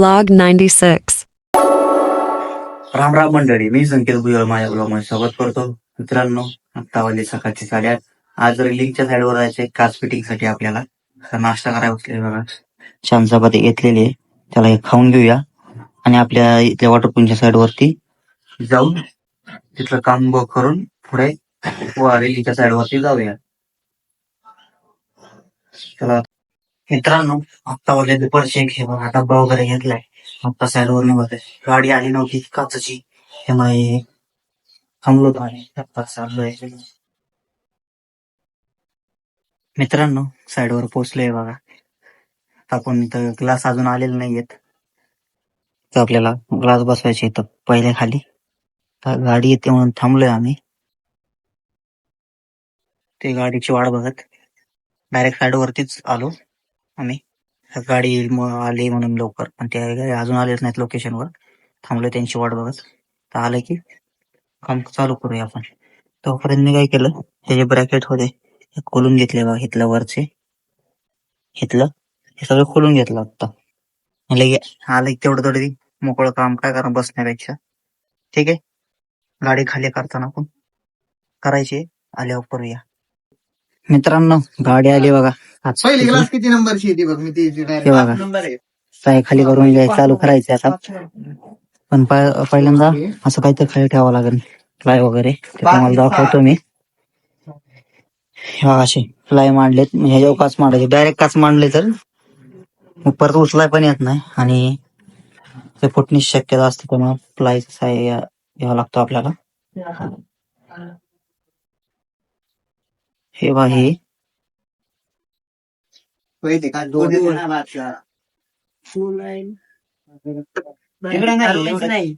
Vlog 96. Ram Ram मंडळी मी संकेत भुजबळ माझ्या ब्लॉगमध्ये स्वागत करतो. मित्रांनो आता वाली सकाळची साडेआठ. आज रेलिंगच्या साईडवर जायचंय काच फिटिंगसाठी आपल्याला. नाश्ता करायला बसले बघा. छान चपाती घेतलेली आहे. त्याला हे खाऊन घेऊया. आणि आपल्या इथल्या साईड वरती जाऊन तिथलं काम ब- करून पुढे वारिलीच्या साइड वरती जाऊया. चला. मित्रांनो आता वाले दुपारचे एक हे बघा डब्बा वगैरे घेतलाय. आता साईडवर निघत गाडी आली नव्हती काचची. त्यामुळे थांबलो तो आणि आता चाललोय. मित्रांनो साईडवर पोहोचलोय बघा. आपण इथं ग्लास अजून आलेले नाहीयेत. तर आपल्याला ग्लास बसवायचे इथं पहिले खाली. तर गाडी येते म्हणून थांबलोय आम्ही. ते गाडीची वाट बघत. डायरेक्ट साईडवरतीच आलो. आम्ही. गाडी येईल आली म्हणून लवकर पण त्या गाडी अजून आलेच नाहीत लोकेशनवर थांबलोय त्यांची वाट बघत. तर आलं की काम चालू करूया आपण. तोपर्यंत मी काय केलं त्याचे ब्रॅकेट होते हे खोलून घेतले बघा इथलं वरचे. इथलं हे सगळं खोलून घेतलं आता लगे आलं की तेवढं थोडं मोकळं काम काय करा बसण्यापेक्षा. ठीक आहे? गाडी खाली करताना आपण करायची आल्यावर करूया. मित्रांनो गाडी आली बघा. पहिली क्लास किती नंबरची येते बघ? मी ती हे बघा. नंबर आहे. साय खाली करून घ्यायचं चालू करायचं आता. पण पहि- पहिल्यांदा असं काहीतरी खाली ठेवावं लागेल. फ्लाय वगैरे. ते तुम्हाला दाखवतो मी. हे असे फ्लाय मांडलेत. म्हणजे ह्याच्यावर काच मांडायचे डायरेक्ट काच मांडले तर मग परत उचलाय पण येत नाही. आणि ते फुटण्याची शक्यता असते त्यामुळे फ्लायचं साय घ्यावा लागतो आपल्याला. हे बघा हे पहिले का दोन तिकडे नाही, नाही.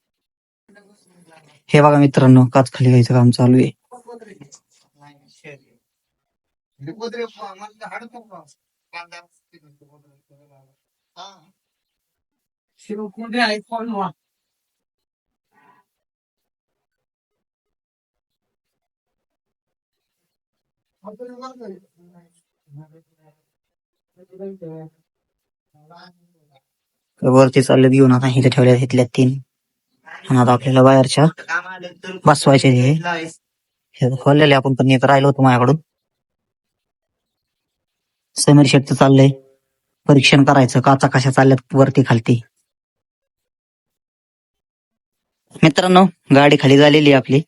हे बघा मित्रांनो काच खाली घ्यायचं काम चालू आहे. वरती चालले घेऊन आता इथे ठेवल्या तिथल्या तीन. आणि आता आपल्याला बाहेरच्या बसवायचे हे खोललेले आपण पण येत राहिलो होतो माझ्याकडून. समीर शेटचं चाललंय. परीक्षण करायचं. काचा कशा चालल्यात वरती खालती. मित्रांनो गाडी खाली झालेली आहे आपली.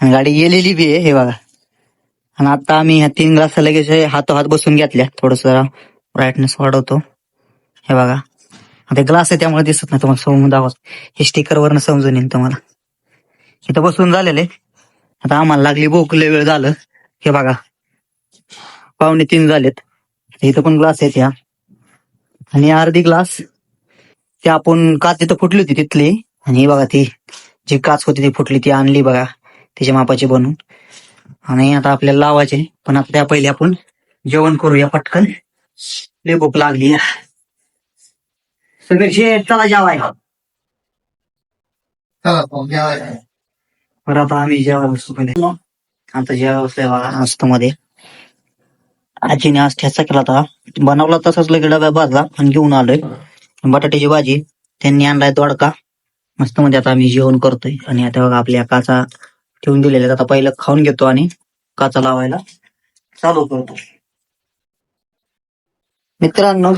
आणि गाडी गेलेली बी आहे हे बघा. आणि आता आम्ही ह्या तीन ग्लास लगेच हातोहात बसून घेतल्या. थोडस ब्राईटनेस वाढवतो. हे बघा. आता ग्लास आहे त्यामुळे दिसत नाही तुम्हाला समजून दाखवत. हे स्टिकर वरनं समजून येईल तुम्हाला. इथं बसून झालेले. आता आम्हाला लागली भोकले वेळ झालं. हे बघा. पावणे तीन झालेत. इथं पण ग्लास आहेत ह्या आणि अर्धी ग्लास ते आपण काच तिथं फुटली होती तिथली. आणि बघा ती जी काच होती ती फुटली ती आणली बघा. त्याच्या मापाची बनवून. आणि आता आपल्याला लावायचे. पण आता त्या पहिले आपण जेवण करूया पटकन. लय भूक लागली. शेत चला जेवायला चला पाहू, जेवायला. बरं आता आम्ही जेवायला बसतो पहिले. आता जेवायला बसलोय बघा मस्त मध्ये आजीने आज ठ्याचा केला होता. बनवला तसाच लगे डब्या भाजला आणि घेऊन आलोय. बटाट्याची भाजी त्यांनी आणलाय दोडका. मस्त मध्ये आता आम्ही जेवण करतोय. आणि आता बघा आपल्या काचा ठेवून दिलेल्या आहेत. आता पहिलं खाऊन घेतो आणि काचा लावायला चालू करतो. मित्रांनो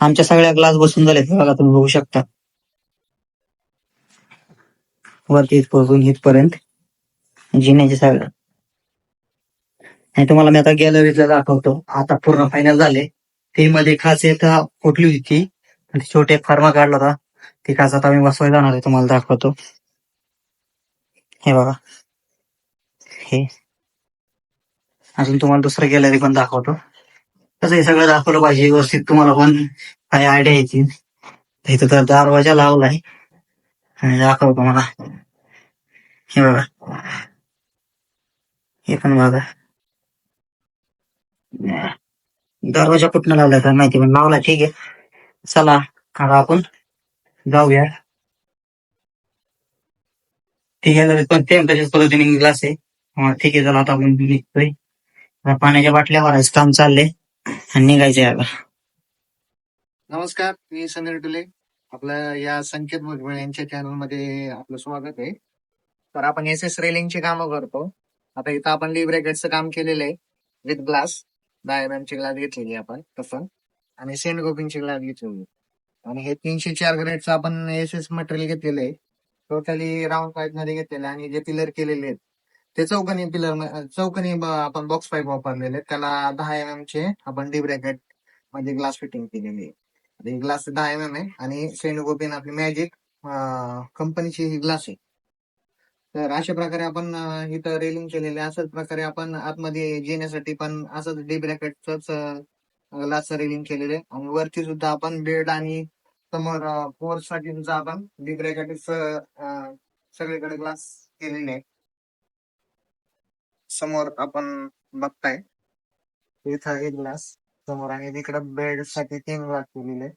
आमच्या सगळ्या ग्लास बसून झालेत बघा तुम्ही बघू शकता. वरती इथपासून इथपर्यंत जिन्याचे सगळं. आणि तुम्हाला मी आता गॅलरीतला दाखवतो. आता पूर्ण फायनल झाले. ते मध्ये खास एक फुटली होती. ती ती छोटे फार्मा काढला होता. ती खास आता मी बसवायला जाणार आहे तुम्हाला दाखवतो. हे बघा. हे. अजून तुम्हाला दुसरं गॅलरी पण दाखवतो. कसं हे सगळं दाखवलं पाहिजे व्यवस्थित तुम्हाला पण. काही आयडिया येतील. इथं तर दरवाजा लावलाय. आणि दाखवतो मला हे बघा. हे पण बघा. दरवाजा कुठनं लावलाय काय माहिती पण लावला ठीक आहे. चला आता आपण. जाऊया. ठीक आहे पण ते तशाच पद्धतीने ग्लास आहे. ठीक आहे चला आता आपण निघतोय. पाण्याच्या बाटल्या भरायचं काम चाललंय. निघायचे आता. नमस्कार मी समीर टुले आपलं या संकेत भुजबळ यांच्या चॅनलमध्ये आपलं स्वागत आहे. तर आपण एस एस रेलिंगची कामं करतो. आता इथं आपण ली ब्रॅकेटचं काम केलेलं आहे. विथ ग्लास दहा एम ची ग्लास घेतलेली आपण तसं. आणि सेंट गोपिंगची ग्लास घेतलेली आणि हे तीनशे चार ग्रेडचं आपण एस एस मटेरियल घेतलेलं आहे. टोटली राऊंड पाईपमध्ये घेतलेलं आणि जे पिलर केलेले आहेत. ते चौकणी पिलर चौकनी आपण बॉक्स पाईप वापरलेले. आहेत त्याला दहा एम चे आपण डी ब्रॅकेटमध्ये ग्लास फिटिंग केलेली. आहे ग्लास दहा एम एम आहे. आणि सेंट गोपिन आपली मॅजिक कंपनीची ही ग्लास आहे. तर अशा प्रकारे आपण इथं रेलिंग केलेले असंच अशाच प्रकारे आपण आतमध्ये येण्यासाठी पण असंच डी ब्रॅकेटच ग्लास रेलिंग केलेले आहे. आणि वरती सुद्धा आपण बेड आणि समोर फोरसाठी सुद्धा आपण डी ब्रॅकेट सगळीकडे ग्लास केलेले आहे. समोर आपण बघताय. इथं एक ग्लास समोर आणि तिकडे बेडसाठी तीन ग्लास केलेले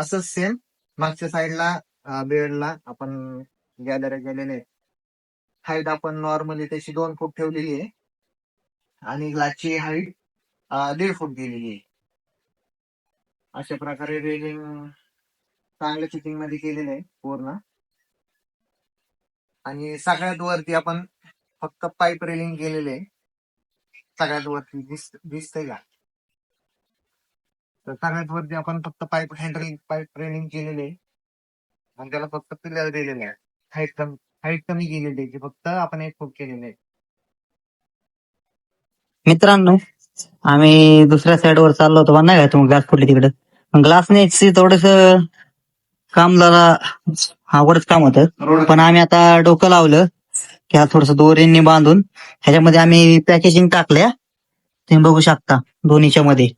असं सेम मागच्या साईडला बेडला आपण गॅलरी गेलेले हाईट आपण नॉर्मली त्याची दोन फूट ठेवलेली आहे. आणि ग्लासची हाईट दीड फूट दिलेली आहे. अशा प्रकारे रेलिंग चांगल्या फिटिंगमध्ये केलेलं आहे पूर्ण. आणि सगळ्यात वरती आपण फक्त पाईप रेलिंग केलेले आहे. सगळ्यात वरती दिस दिसतंय का? तर सगळ्यात वरती आपण फक्त पाईप हँडल पाईप रेलिंग केलेले आहे. आणि त्याला फक्त पिलर दिलेले आहे. हाईट कमी हाईट कमी केलेली आहे. की फक्त आपण एक फूट केलेले आहे. मित्रांनो आम्ही दुसऱ्या साईडवर चाललो होतो पण नाही का? तुम्ही ग्लास फुटले तिकडे. ग्लास न्यायची थोडस काम जरा अवघडच काम होतं. पण आम्ही आता डोकं लावलं. की थोडस दोरींनी बांधून ह्याच्यामध्ये आम्ही पॅकेजिंग टाकल्या. तुम्ही बघू शकता दोन्हीच्या मध्ये.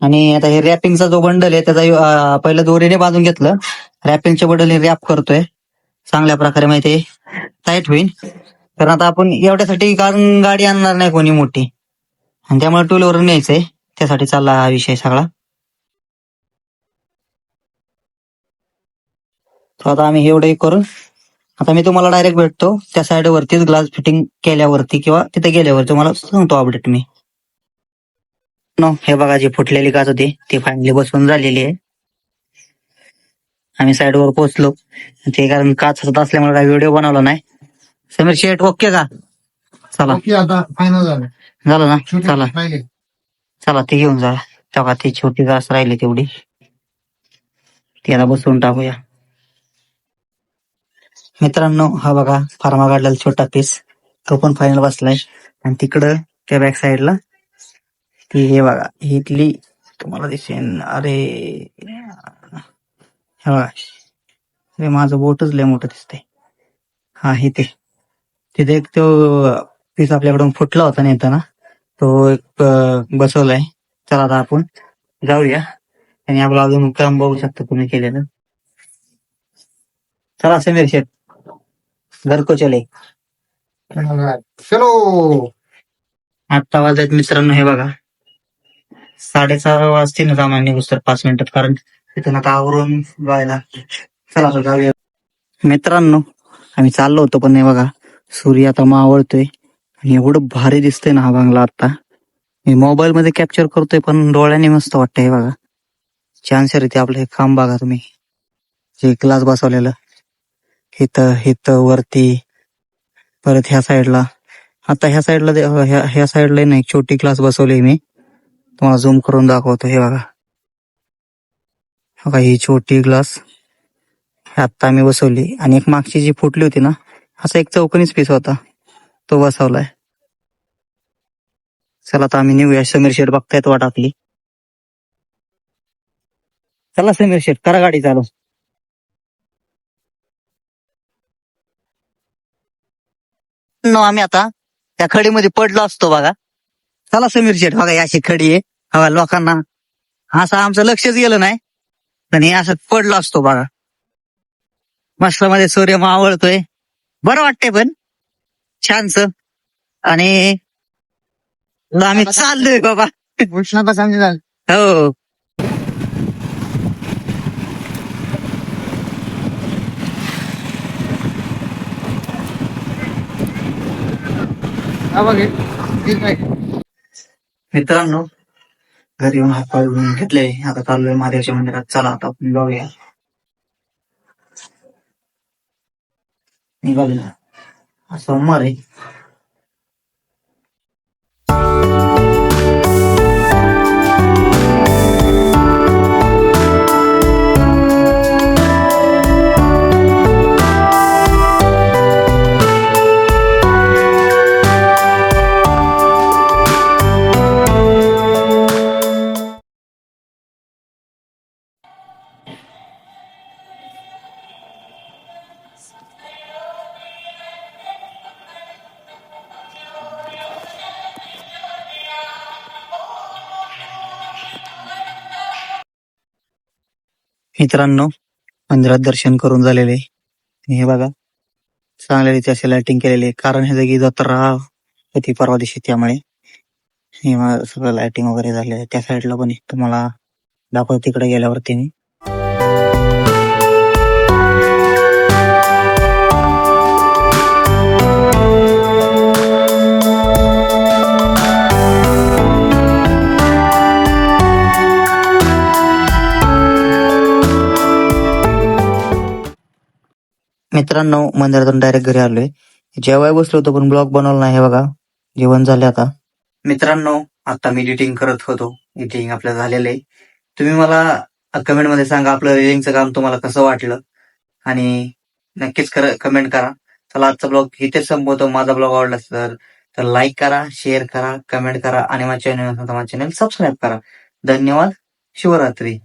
आणि आता हे रॅपिंगचा जो बंडल आहे त्याचा पहिलं दोरीने बांधून घेतलं. रॅपिंगचे बंडल रॅप करतोय. चांगल्या प्रकारे माहिती टाईट होईल. कारण आता आपण एवढ्यासाठी कारण गाडी आणणार नाही कोणी मोठी. आणि त्यामुळे टू व्हीलर न्यायचंय त्यासाठी चालला हा विषय सगळा. तर आता आम्ही एवढंही करून आता मी तुम्हाला डायरेक्ट भेटतो. त्या साइड वरतीच ग्लास फिटिंग केल्यावरती किंवा तिथे गेल्यावर तुम्हाला सांगतो अपडेट मी. नो हे बघा जी फुटलेली काच होती ती फायनली बसवून झालेली आहे. आम्ही साइड वर पोहोचलो. ते कारण काच होत असल्यामुळे काही व्हिडिओ बनवला नाही. समीर शेट ओके का? चला. आता फायनल झालं. झालं ना? चला. चला ती घेऊन जा. तेव्हा ती छोटी घास राहिली तेवढी. ती आता बसवून टाकूया. मित्रांनो हा बघा फार्मा काढलेला छोटा पीस तो पण फायनल बसलाय. आणि तिकडं त्या बॅक साइडला ती हे बघा इथली तुम्हाला दिसेन. अरे हे बघा. अरे माझं बोटच लय मोठं दिसतंय. हा इथे तिथे एक तो पीस आपल्याकडून फुटला होता नेताना. तो एक बसवलाय. चला आता आपण जाऊया. आणि आपलं अजून काम बघू शकता तुम्ही केलेलं. चला समीर शेठ. घर को चले. चलो आत्ता वाजत मित्रांनो हे बघा. साडेसहा वाजतील ना सामान्य तर पाच मिनिटात कारण तिथून आता आवरून जायला चला आता जाऊया. मित्रांनो आम्ही चाललो होतो पण हे बघा सूर्य आता मावळतोय. आणि एवढं भारी दिसतंय ना हा बंगला आता. मी मोबाईल मध्ये कॅप्चर करतोय पण डोळ्याने मस्त वाटतंय हे बघा. चान्स इथे आपलं हे काम बघा तुम्ही. जे ग्लास बसवलेलं. इथं इथं वरती परत ह्या साईडला. आता ह्या साईडला ह्या ह्या साईडला नाही छोटी क्लास बसवली मी. तुम्हाला झूम करून दाखवतो हे बघा. बघा ही छोटी ग्लास आता मी बसवली. आणि एक मागची जी फुटली होती ना असा एक चौकणीच पीस होता. तो बसवलाय. चला आता आम्ही निघूया. समीर शेठ बघतायत वाट आपली. चला समीर शेठ करा गाडी चालू. आम्ही आता त्या खडीमध्ये पडलो असतो बघा. चला समीर शेठ बघा ही अशी खडी आहे. बघा लोकांना असं आमचं लक्षच गेलं नाही. पण हे असं पडलो असतो बघा. मस्त मध्ये सूर्य मावळतोय. बरं वाटतंय पण. छानच आणि आम्ही चाललोय बाबा. हो. मित्रांनो घरी येऊन हातपाय धुवून घेतले. आता चाललोय महादेवच्या मंदिरात. चला आता आपण जाऊया. निघालेला. सोमवार आहे. मित्रांनो मंदिरात दर्शन करून झालेले. हे बघा चांगल्या रीती असे लाइटिंग केलेले कारण हे जागी जत्रा होती परवा दिवशी त्यामुळे. हे सगळं लाइटिंग वगैरे झाले त्या साईडला पण एक तुम्हाला दाखवतो तिकडे गेल्यावरती मी. मित्रांनो मंदिरातून डायरेक्ट घरी आलोय. जेवाय बसलो होतो पण ब्लॉग बनवला नाही हे बघा. जेवण झाले आता. मित्रांनो आता मी एडिटिंग करत होतो. एडिटिंग आपलं झालेलं आहे. तुम्ही मला कमेंटमध्ये सांगा आपलं एडिटिंगचं काम तुम्हाला कसं वाटलं? आणि नक्कीच कमेंट करा. चला आजचा ब्लॉग इथेच संपवतो. माझा ब्लॉग आवडला तर तर लाईक करा शेअर करा कमेंट करा आणि माझ्या चॅनल माझ्या चॅनल सबस्क्राईब करा. धन्यवाद. शिवरात्री.